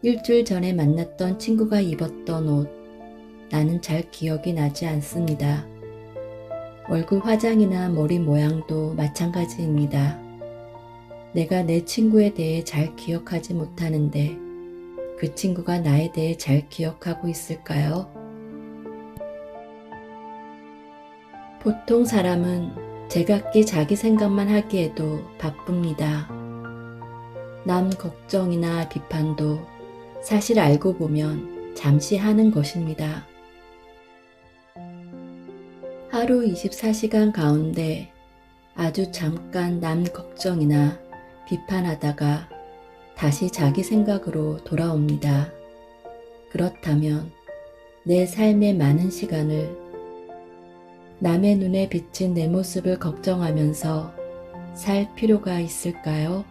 일주일 전에 만났던 친구가 입었던 옷, 나는 잘 기억이 나지 않습니다. 얼굴 화장이나 머리 모양도 마찬가지입니다. 내가 내 친구에 대해 잘 기억하지 못하는데 그 친구가 나에 대해 잘 기억하고 있을까요? 보통 사람은 제각기 자기 생각만 하기에도 바쁩니다. 남 걱정이나 비판도 사실 알고 보면 잠시 하는 것입니다. 하루 24시간 가운데 아주 잠깐 남 걱정이나 비판하다가 다시 자기 생각으로 돌아옵니다. 그렇다면 내 삶의 많은 시간을 남의 눈에 비친 내 모습을 걱정하면서 살 필요가 있을까요?